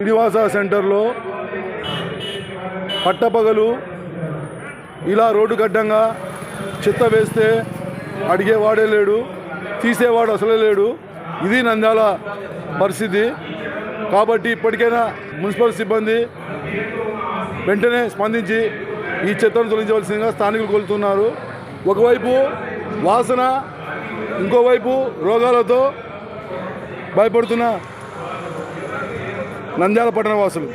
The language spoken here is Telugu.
శ్రీనివాస సెంటర్లో పట్టపగలు ఇలా రోడ్డు గడ్డంగా చెత్త వేస్తే అడిగేవాడే లేడు తీసేవాడు అసలే లేడు. ఇది నంద్యాల పరిస్థితి. కాబట్టి ఇప్పటికైనా మున్సిపల్ సిబ్బంది వెంటనే స్పందించి ఈ చెత్తను తొలగించవలసిందిగా స్థానికులు కోలుతున్నారు ఒకవైపు వాసన ఇంకోవైపు రోగాలతో భయపడుతున్న నంద్యాల పట్టణ వాసులు.